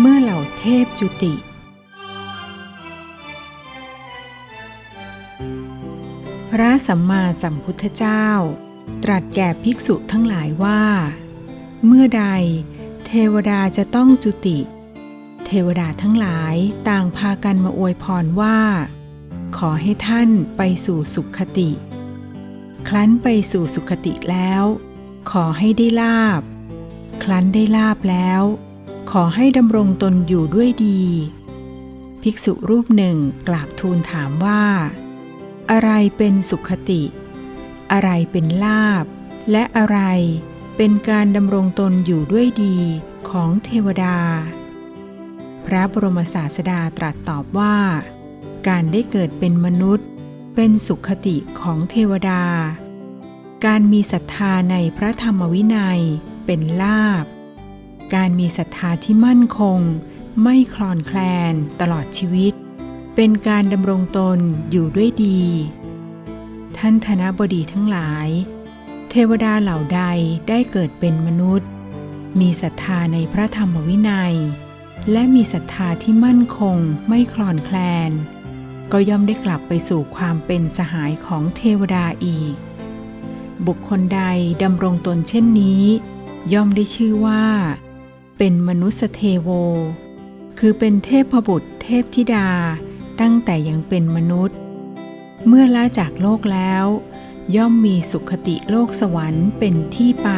เมื่อเหล่าเทพจุติ พระสัมมาสัมพุทธเจ้า ตรัสแก่ภิกษุทั้งหลายว่า เมื่อใด เทวดาจะต้องจุติ เทวดาทั้งหลายต่างพากันมาอวยพรว่า ขอให้ท่านไปสู่สุขติครั้นไปสู่สุขติแล้ว ขอให้ได้ลาบครั้นได้ลาบแล้ว อให้ดำรงตนอยู่ด้วยดี ภิกษุรูปหนึ่งกราบทูลถามว่า อะไรเป็นสุขติ อะไรเป็นลาบ และอะไรเป็นการดำรงตนอยู่ด้วยดีของเทวดา พระบรมศาสดาตรัสตอบว่า การได้เกิดเป็นมนุษย์ เป็นสุขติของเทวดา การมีศรัทธาในพระธรรมวินัยเป็นลาบ การมีศรัทธาที่มั่นคง ไม่คลอนแคลนตลอดชีวิต เป็นการดำรงตนอยู่ด้วยดี ท่านธนบดีทั้งหลาย เทวดาเหล่าใดได้เกิดเป็นมนุษย์ มีศรัทธาในพระธรรมวินัย และมีศรัทธาที่มั่นคงไม่คลอนแคลน ก็ย่อมได้กลับไปสู่ความเป็นสหายของเทวดาอีก บุคคลใดดำรงตนเช่นนี้ ย่อมได้ชื่อว่า เป็นมนุสเทโว คือเป็นเทพบุตรเทพธิดาตั้งแต่ยังเป็นมนุษย์ เมื่อละจากโลกแล้ว ย่อมมีสุขติโลกสวรรค์เป็นที่ไป